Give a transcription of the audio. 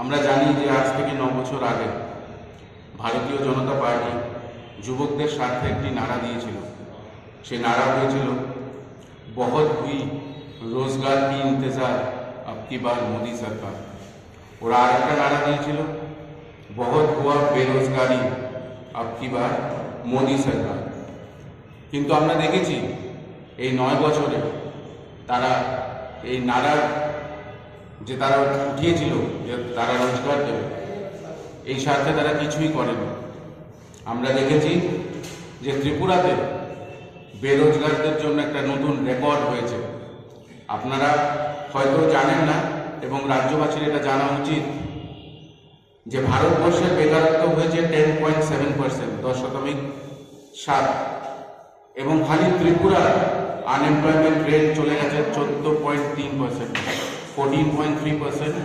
আমরা জানি যে আজ থেকে ন বছর আগে ভারতীয় জনতা পার্টি যুবকদের স্বার্থে একটি নাড়া দিয়েছিল। সে নাড়া হয়েছিল বহৎ হুই রোজগার কি ইন্তজার আপকি বার মোদি সরকার। ওরা আর একটা নাড়া দিয়েছিল বহৎ হুয়া বেরোজগারি আপকি বার মোদি সরকার। কিন্তু আমরা দেখেছি, এই নয় বছরে তারা এই নাড়ার যে তারা উঠিয়েছিল তারা রোজগার দেবে। এই স্বার্থে তারা কিছুই করেনি। আমরা দেখেছি যে ত্রিপুরাতে বেরোজগারদের জন্য একটা নতুন রেকর্ড হয়েছে। আপনারা হয়তো জানেন না এবং রাজ্যবাসীর এটা জানা উচিত যে ভারতবর্ষের বেকারত্ব হয়েছে টেন পয়েন্ট সেভেন পার্সেন্ট দশ শতাংশ সাত। এবং খালি ত্রিপুরা আনএমপ্লয়মেন্ট রেট চলে গেছে চোদ্দ পয়েন্ট তিন percent fourteen point three percent